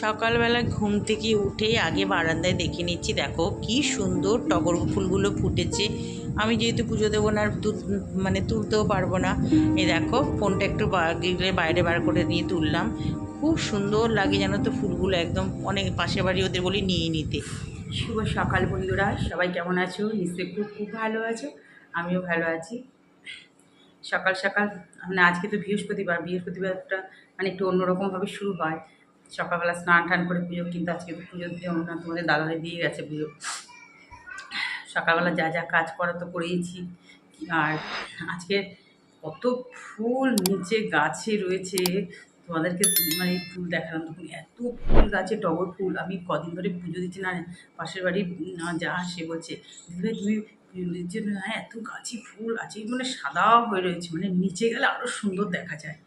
সকালবেলা ঘুম থেকে উঠেই আগে বারান্দায় দেখে নিচ্ছি, দেখো কি সুন্দর টগর ফুলগুলো ফুটেছে। আমি যেহেতু পুজো দেবো না মানে তুলতেও পারব না। এই দেখো, ফোনটা একটু গেলে বাইরে বার করে নিয়ে তুললাম। খুব সুন্দর লাগে জানো তো ফুলগুলো একদম, অনেক পাশে বাড়ি ওদের বলি নিয়ে নিতে। শুভ সকাল বন্ধুরা, সবাই কেমন আছো? নিশ্চয়ই খুব খুব ভালো আছো, আমিও ভালো আছি। সকাল সকাল মানে আজকে তো বৃহস্পতিবার, বৃহস্পতিবারটা মানে একটু অন্যরকমভাবে শুরু হয়। সকালবেলা স্নান টান করে পুজো কিন্তু আজকে পুজো না তোমাদের দাদাভাই দিয়ে গেছে পুজো। সকালবেলা যা যা কাজ করা তো করেইছি। আর আজকে কত ফুল নিচে গাছে রয়েছে। তোমাদেরকে মানে ফুল দেখালাম। তখন এত ফুল গাছে টগর ফুল। আমি কদিন ধরে পুজো দিচ্ছি না, পাশের বাড়ি যা সে বলছে তুমি জন্য হ্যাঁ এত গাছে ফুল আছে মানে সাদা হয়ে রয়েছে। মানে নিচে গেলে আরও সুন্দর দেখা যায়।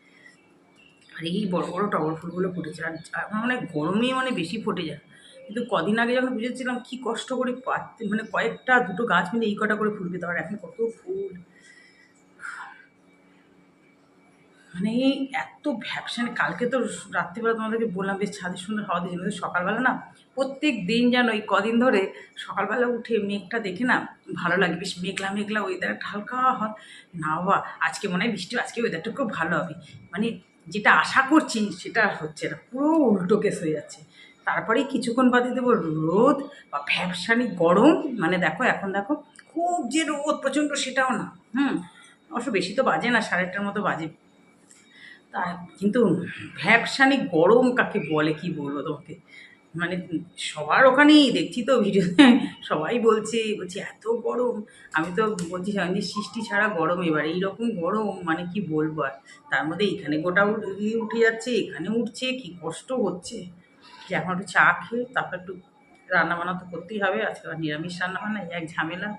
আর এই বড় বড় টগর ফুলগুলো ফুটেছে। আর আমার মানে গরমে মানে বেশি ফুটে যায়। কিন্তু কদিন আগে যখন বুঝেছিলাম কি কষ্ট করে পাততে মানে কয়েকটা দুটো গাছ মিলে এই কটা করে ফুল পেতে। আর এখন কত ফুল। মানে এত ভ্যাপসানে কালকে তো রাত্রিবেলা তোমাদেরকে বললাম, বেশ ছাদের সুন্দর হাওয়া দিয়েছিল কিন্তু সকালবেলা না প্রত্যেক দিন যেন এই কদিন ধরে সকালবেলা উঠে মেঘটা দেখে না ভালো লাগে। বেশ মেঘলা মেঘলা ওয়েদারটা হালকা হয় না বাবা আজকে মনে হয় বৃষ্টি, আজকে ওয়েদারটা খুব ভালো হবে। মানে যেটা আশা করছি সেটা হচ্ছে না, পুরো উল্টো কেস হয়ে যাচ্ছে। তারপরে কিছুক্ষণ বাদে দেবো রোদ বা ভ্যাবসানি গরম মানে দেখো এখন দেখো খুব যে রোদ প্রচণ্ড সেটাও না, হুম, অবশ্য বেশি তো বাজে না, সাড়ে আটটার মতো বাজে। তা কিন্তু ভ্যাপসানি গরম কাকে বলে, কি বলব তোমাকে? মানে সবার ওখানেই দেখছি তো ভিডিওতে সবাই বলছে বলছে, এত গরম। আমি তো বলছি যে সৃষ্টি ছাড়া গরম এবার। এইরকম গরম মানে কি বলব আর? তার মধ্যে এখানে গোটা উঠ- যাচ্ছে, এখানে উঠছে, কি কষ্ট হচ্ছে। যে এখন একটু চা খেয়ে, তারপর একটু রান্নাবান্না তো করতেই হবে, আজকে নিরামিষ রান্নাবান্না এক ঝামেলা।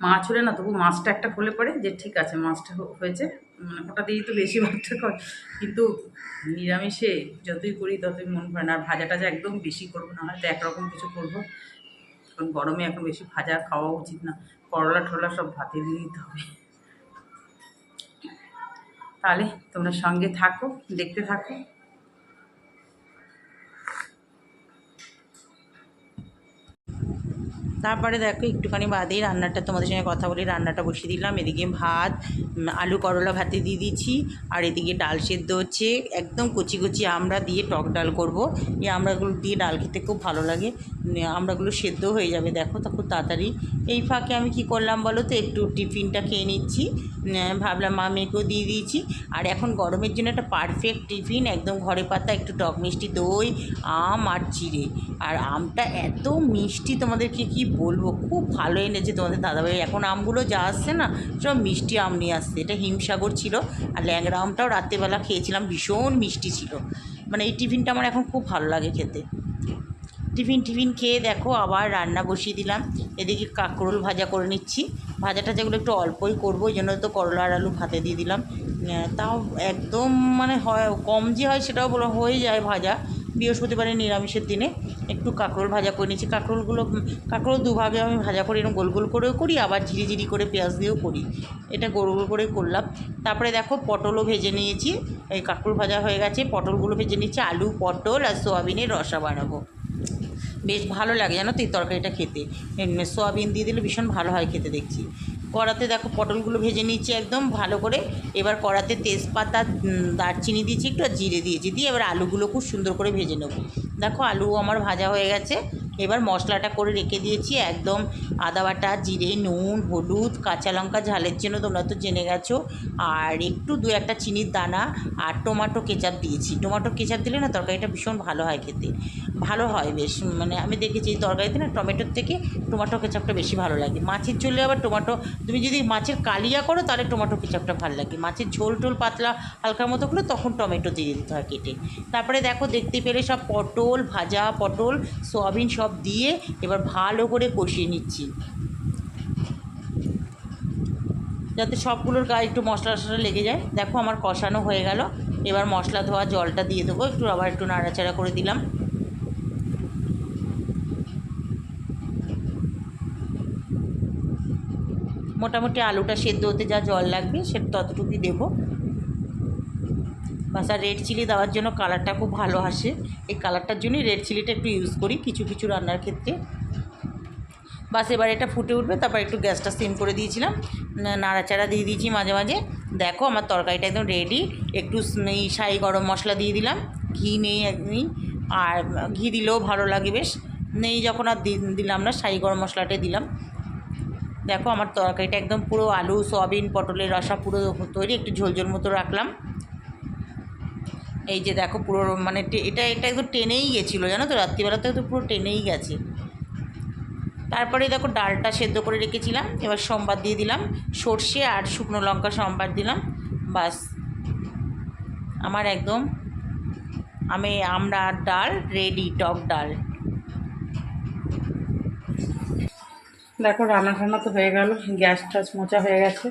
মাছ হলে না, তবু মাছটা একটা হলে পরে যে ঠিক আছে, মাছটা হয়েছে। মানে ওটা দিয়েই তো বেশি ভাতটা কর কিন্তু নিরামিষে যতই করি ততই মন ভরে না। আর ভাজা টাজা একদম বেশি করব না, হয়তো একরকম কিছু করব। কারণ গরমে এখন বেশি ভাজা খাওয়া উচিত না। করলা টরলা সব ভাতে দিয়ে দিতে হবে। তাহলে তোমরা সঙ্গে থাকো, দেখতে থাকো। তারপরে দেখো একটুখানি বাদেই রান্নাটা তোমাদের সঙ্গে কথা বলি রান্নাটা বসিয়ে দিলাম। এদিকে ভাত আলু করলা ভাতে দিয়ে দিচ্ছি আর এদিকে ডাল সেদ্ধ হচ্ছে। একদম কচি কচি আমরা দিয়ে টক ডাল করব। এই আমড়াগুলো দিয়ে ডাল খেতে খুব ভালো লাগে। উম, আমড়াগুলো সেদ্ধ হয়ে যাবে দেখো তা খুব তাড়াতাড়ি। এই ফাঁকে আমি কি করলাম বলো তো একটু টিফিনটা খেয়ে নিচ্ছি। ভাবলাম মা মেয়েকেও দিয়ে দিয়েছি। আর এখন গরমের জন্য একটা পারফেক্ট টিফিন একদম ঘরে পাতা একটু টক মিষ্টি দই আম আর চিড়ে আর আমটা এত মিষ্টি তোমাদেরকে কি বলব, খুব ভালো এনেছে তোমাদের দাদাভাই। এখন আমগুলো যা আসছে না, সব মিষ্টি আম নিয়ে আসছে। এটা হিমসাগর ছিল আর ল্যাংড়া আমটাও রাত্রেবেলা খেয়েছিলাম, ভীষণ মিষ্টি ছিল। মানে এই টিফিনটা আমার এখন খুব ভালো লাগে খেতে। টিফিন টিফিন খেয়ে দেখো, আবার রান্না বসিয়ে দিলাম। এদিকে কাঁকরোল ভাজা করে নিচ্ছি। ভাজা টাজাগুলো একটু অল্পই করব, ওই জন্য তো করলা আর আলু ভাতে দিয়ে দিলাম। তাও একদম মানে হয়, কম যে হয় সেটাও বলো, হয়ে যায় ভাজা। বৃহস্পতিবারের নিরামিষের দিনে একটু কাঁকরোল ভাজা করে নিয়েছি। কাঁকরোলগুলো কাঁকরোল দুভাগে আমি ভাজা করে এরকম গোল গোল করেও করি, আবার ঝিরি ঝিরি করে পেঁয়াজ দিয়েও করি। এটা গোল গোল করে করলাম। তারপরে দেখো পটলও ভেজে নিয়েছি। এই কাঁকরোল ভাজা হয়ে গেছে। পটলগুলো ভেজে নিয়েছি আলু, পটল আর সোয়াবিনের রসা বানাবো বেশ ভালো লাগে জানো তো এই তরকারিটা খেতে। সোয়াবিন দিয়ে দিলে ভীষণ ভালো হয় খেতে দেখছি। কড়াতে দেখো পটলগুলো ভেজে নিচ্ছি একদম ভালো করে। এবার কড়াতে তেজপাতা দারচিনি দিয়েছি, একটু জিরে দিয়েছি। দিয়ে এবার আলুগুলো খুব সুন্দর করে ভেজে নেব। দেখো আলু আমার ভাজা হয়ে গেছে। এবার মশলাটা করে রেখে দিয়েছি, একদম আদা বাটা, জিরে, নুন, হলুদ, কাঁচা লঙ্কা, ঝালের জন্য তোমরা তো জেনে গেছো। আর একটু দু একটা চিনির দানা আর টমেটো কেচাপ দিয়েছি। টমেটো কেচাপ দিলে না তরকারিটা ভীষণ ভালো হয় খেতে। ভালো হয় বেশ মানে আমি দেখেছি এই তরকারিতে না টমেটোর থেকে টমেটো কেচাপটা বেশি ভালো লাগে। মাছের ঝোলে আবার টমেটো, তুমি যদি মাছের কালিয়া করো তাহলে টমেটো কেচাপটা ভালো লাগে। মাছের ঝোল টোল পাতলা হালকার মতো করলে তখন টমেটো দিয়ে দিতে হয় কেটে। তারপরে দেখো দেখতে পেলে সব পটল, ভাজা পটল, সোয়াবিন সব দিয়ে এবার ভালো করে কষিয়ে নিচ্ছি। যাতে সবগুলোর গায়ে একটু মশলা টশলা লেগে যায়। দেখো আমার কষানো হয়ে গেল। এবার মশলা ধোয়া জলটা দিয়ে দেবো। একটু আবার একটু নাড়াচাড়া করে দিলাম। মোটামুটি আলুটা সেদ্ধ হতে যা জল লাগবে সে ততটুকুই দেবো। বাস, আর রেড চিলি দেওয়ার জন্য কালারটা খুব ভালো আসে। এই কালারটার জন্যই রেড চিলিটা একটু ইউজ করি কিছু কিছু রান্নার ক্ষেত্রে। বাস, এবার এটা ফুটে উঠবে, তারপর একটু গ্যাসটা সিম করে দিয়েছিলাম। নাড়াচাড়া দিয়ে দিয়েছি মাঝে মাঝে। দেখো, আমার তরকারিটা একদম রেডি একটু এই শাহি গরম মশলা দিয়ে দিলাম। ঘি নেই একদমই আর ঘি দিলেও ভালো লাগে বেশ। নেই যখন আর দিলাম না, শাহি গরম মশলাটাই দিলাম। দেখো, আমার তরকারিটা একদম পুরো আলু, সয়াবিন, পটলের রসা পুরো তৈরি। একটু ঝোল ঝোল মতো রাখলাম। এই যে দেখো পুরো মানে এটা এটা একদম টেনেই গেছিল, জানো তো? রাত্রিবেলাতে তো পুরো টেনেই গেছে। তারপরে দেখো ডালটা সেদ্ধ করে রেখেছিলাম, এবার সোমবার দিয়ে দিলাম। সর্ষে আর শুকনো লঙ্কা সোমবার দিলাম, বাস। আমার একদম আমি আমরা ডাল রেডি টক ডাল। দেখো রান্না টান্না তো হয়ে গেল গ্যাস টাস মোচা হয়ে গেছে।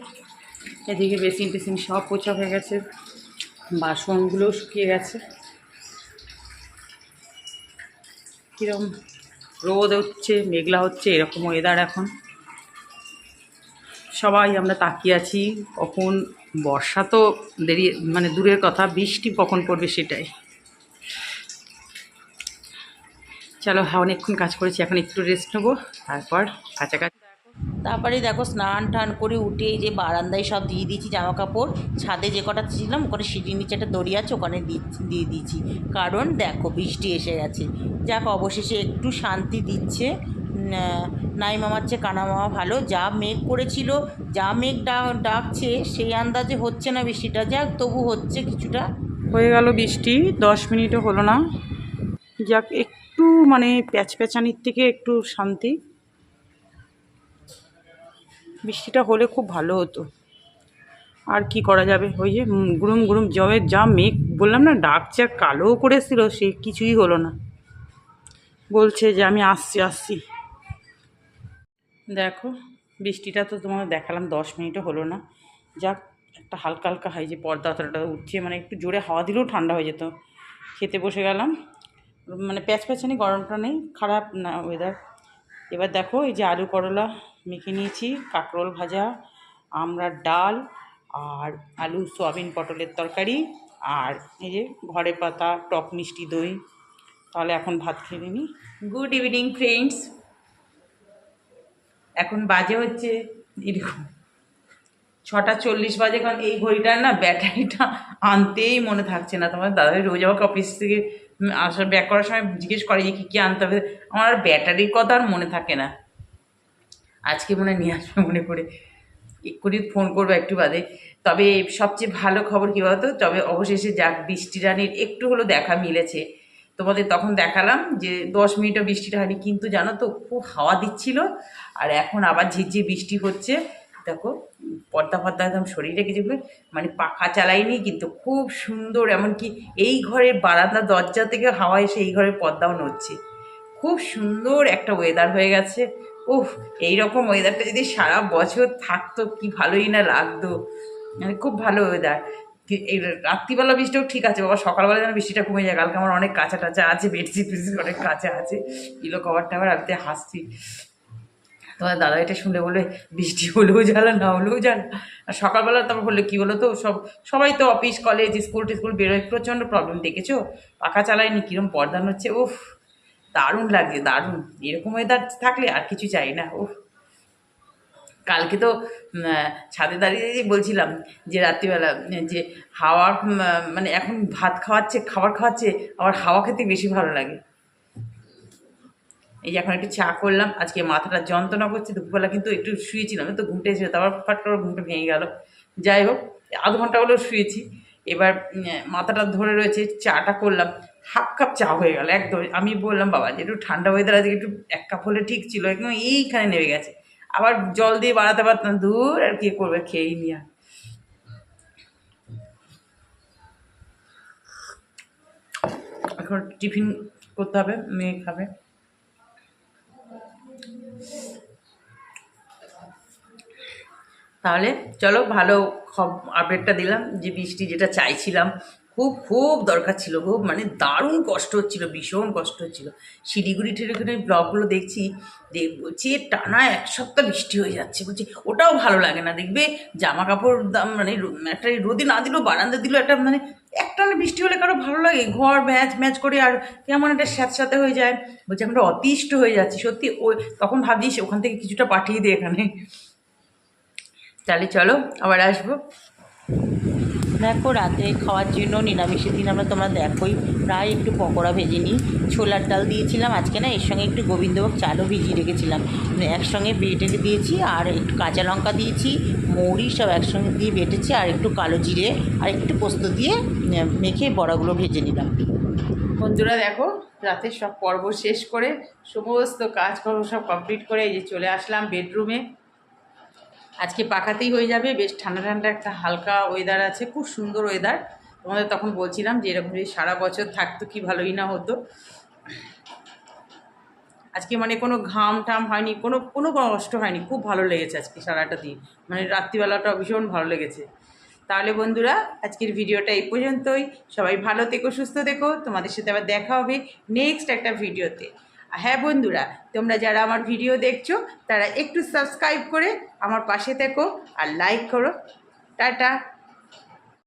এদিকে বেসিন টেসিন সব পোচা হয়ে গেছে। বাসনগুলোও শুকিয়ে গেছে। কীরকম রোদ হচ্ছে, মেঘলা হচ্ছে, এরকম ওয়েদার এখন। সবাই আমরা তাকিয়ে আছি, কখন বর্ষা তো দেরি মানে দূরের কথা, বৃষ্টি কখন পড়বে সেটাই। চলো হ্যাঁ অনেকক্ষণ কাজ করেছি, এখন একটু রেস্ট নেব, তারপর কাছাকাছি তারপরে দেখো স্নান টান করে উঠে যে বারান্দায় সব দিয়ে দিয়েছি জামা কাপড় ছাদে যে কটা ছিলাম, ওখানে সিঁড়ির নিচে একটা দড়ি আছে, ওখানে দিয়ে দিয়েছি। কারণ দেখো বৃষ্টি এসে গেছে। যাক, অবশেষে একটু শান্তি দিচ্ছে। নাই মামার চেয়ে কানা মামা ভালো। যা মেঘ করেছিল, যা মেঘ ডাকছে, সেই আন্দাজে হচ্ছে না বৃষ্টিটা। যাক, তবু হচ্ছে কিছুটা। হয়ে গেল বৃষ্টি, দশ মিনিটও হলো না। যাক, একটু মানে প্যাচ প্যাচানির থেকে একটু শান্তি। বৃষ্টিটা হলে খুব ভালো হতো। আর কি করা যাবে? ওই যে গুরুম গুরুম জবে যা মেঘ, বললাম না, ডাকছে আর কালোও করেছিল, সে কিছুই হলো না। বলছে যে আমি আসছি আসছি। দেখো, বৃষ্টিটা তো তোমাদের দেখালাম, দশ মিনিটও হলো না। যাক, একটা হালকা হালকা হয় যে পর্দা উঠছে মানে একটু জোরে হাওয়া দিলেও ঠান্ডা হয়ে যেত। খেতে বসে গেলাম। মানে প্যাচ প্যাচানি গরমটা নেই, খারাপ না ওয়েদার এবার দেখো এই যে আলু করলা মেখে নিয়েছি, কাঁকরোল ভাজা আমরা ডাল আর আলু সয়াবিন পটলের তরকারি আর এই যে ঘরে পাতা, টক মিষ্টি দই। তাহলে এখন ভাত খেয়ে নিই। Good evening friends. এখন বাজে হচ্ছে এরকম ছটা চল্লিশ বাজে, কারণ এই ঘড়িটার না ব্যাটারিটা আনতেই মনে থাকছে না। তোমার দাদাই রোজ আমাকে অফিস থেকে আসার ব্যাক করার সময় জিজ্ঞেস করে যে কী কী আনতে হবে? আমার আর ব্যাটারির কথা আর মনে থাকে না। আজকে মনে নিয়ে আসবে মনে করে। এক্ষুনি ফোন করব একটু বাদে। তবে সবচেয়ে ভালো খবর কী বলতো? তবে অবশেষে যাক, বৃষ্টি রানির একটু হলো দেখা মিলেছে। তোমাদের তখন দেখালাম যে দশ মিনিটও বৃষ্টিটা হয়নি, কিন্তু জানো তো, খুব হাওয়া দিচ্ছিল। আর এখন আবার ঝিরঝির বৃষ্টি হচ্ছে। দেখো পর্দা ফর্দা একদম শরীরে কিছু মানে পাখা চালাইনি কিন্তু খুব সুন্দর, এমনকি এই ঘরের বারান্দা দরজা থেকে হাওয়া এসে এই ঘরের পর্দাও নড়ছে। খুব সুন্দর একটা ওয়েদার হয়ে গেছে। উফ, এইরকম ওয়েদারটা যদি সারা বছর থাকতো, কি ভালোই না লাগতো। মানে খুব ভালো ওয়েদার এই রাত্রিবেলা বৃষ্টিও ঠিক আছে, বাবা সকালবেলা যেন বৃষ্টিটা কমে যায়, কালকে আমার অনেক কাঁচা টাচা আছে বেডশিট ফেডশিট অনেক কাঁচা আছে। পিলো কভার টাভার আমি হাসছি। তোমার দাদা এটা শুনে বলে বৃষ্টি হলেও জ্বালা, না হলেও জ্বালা। আর সকালবেলা তারপর বললে, কী বলো তো সব, সবাই তো অফিস কলেজ স্কুল টিস্কুল বেরোয়, প্রচণ্ড প্রবলেম দেখেছ? পাখা চালায়নি কীরকম পর্দান হচ্ছে, উফ, দারুণ লাগছে, দারুণ। এরকম ওয়েদার থাকলে আর কিছু চাই না, উফ। কালকে তো ছাদে দাঁড়িয়ে বলছিলাম যে রাত্রিবেলা, যে হাওয়া মানে এখন ভাত খাওয়াচ্ছে, খাবার খাওয়াচ্ছে, আবার হাওয়া খেতে বেশি ভালো লাগে। এই যে এখন একটু চা করলাম, আজকে মাথাটা যন্ত্রণা করছে, দুপুরবেলা কিন্তু একটু শুয়েছিলাম তো ঘুমটা এসেছিল তারপর ফাট করে ঘুমটা ভেঙে গেল। যাই হোক, আধ ঘণ্টা হলেও শুয়েছি, এবার মাথাটা ধরে রয়েছে, চাটা করলাম, হাফ কাপ চা হয়ে গেল, একদম, আমি বললাম, বাবা যে একটু ঠান্ডা ওয়েদার আজকে একটু এক কাপ হলে ঠিক ছিল একদম এইখানে নেমে গেছে। আবার জল দিয়ে বাড়াতে পারতাম, দূর আর কি করবে, খেয়েই নিয়ে এখন টিফিন করতে হবে, মেয়ে খাবে। তাহলে চলো ভালো আপডেটটা দিলাম যে বৃষ্টি যেটা চাইছিলাম। খুব খুব দরকার ছিল, খুব মানে দারুণ কষ্ট হচ্ছিল, ভীষণ কষ্ট হচ্ছিল। শিলিগুড়ি টিলিগুড়ি ব্লগগুলো দেখছি বলছি টানা এক সপ্তাহ বৃষ্টি হয়ে যাচ্ছে, বলছি ওটাও ভালো লাগে না। দেখবে জামা কাপড় দাম মানে একটা রোদে না দিলেও বারান্দা দিলেও একটা মানে একটানা বৃষ্টি হলে কারও ভালো লাগে। ঘর ম্যাচ ম্যাচ করে আর কেমন একটা স্যাঁত স্যাঁতস্যাঁতে হয়ে যায়। বলছি আমরা অতিষ্ঠ হয়ে যাচ্ছি, সত্যি, ওই তখন ভাবছিস ওখান থেকে কিছুটা পাঠিয়ে দে এখানে। তাহলে চলো আবার আসব। দেখো রাতে খাওয়ার জন্য নিরামিষের দিন আমরা তোমরা দেখোই। প্রায় একটু পকোড়া ভেজে নিই। ছোলার ডাল দিয়েছিলাম। আজকে না এর সঙ্গে একটু গোবিন্দভোগ চালও ভিজিয়ে রেখেছিলাম। একসঙ্গে বেটে দিয়েছি আর একটু কাঁচা লঙ্কা দিয়েছি। মৌরি সব একসঙ্গে দিয়ে বেটেছি আর একটু কালো জিরে আর একটু পোস্ত দিয়ে মেখে বড়াগুলো ভেজে নিলাম। বন্ধুরা দেখো রাতের সব পর্ব শেষ করে সমস্ত কাজকর্ম সব কমপ্লিট করে এই যে চলে আসলাম বেডরুমে আজকে পাখাতেই হয়ে যাবে। বেশ ঠান্ডা ঠান্ডা একটা হালকা ওয়েদার আছে, খুব সুন্দর ওয়েদার তোমাদের তখন বলছিলাম যে এরকম যদি সারা বছর থাকতো কি ভালোই না হতো। আজকে মানে কোনো ঘাম টাম হয়নি, কোনো কোনো কষ্ট হয়নি, খুব ভালো লেগেছে আজকে সারাটা দিন। মানে রাত্রিবেলাটা ভীষণ ভালো লেগেছে। তাহলে বন্ধুরা, আজকের ভিডিওটা এই পর্যন্তই। সবাই ভালো থেকো, সুস্থ থেকো। তোমাদের সাথে আবার দেখা হবে নেক্সট একটা ভিডিওতে। হ্যাঁ বন্ধুরা, তোমরা যারা আমার ভিডিও দেখছ, তারা একটু সাবস্ক্রাইব করে আমার পাশে থেকো আর লাইক করো। টাটা।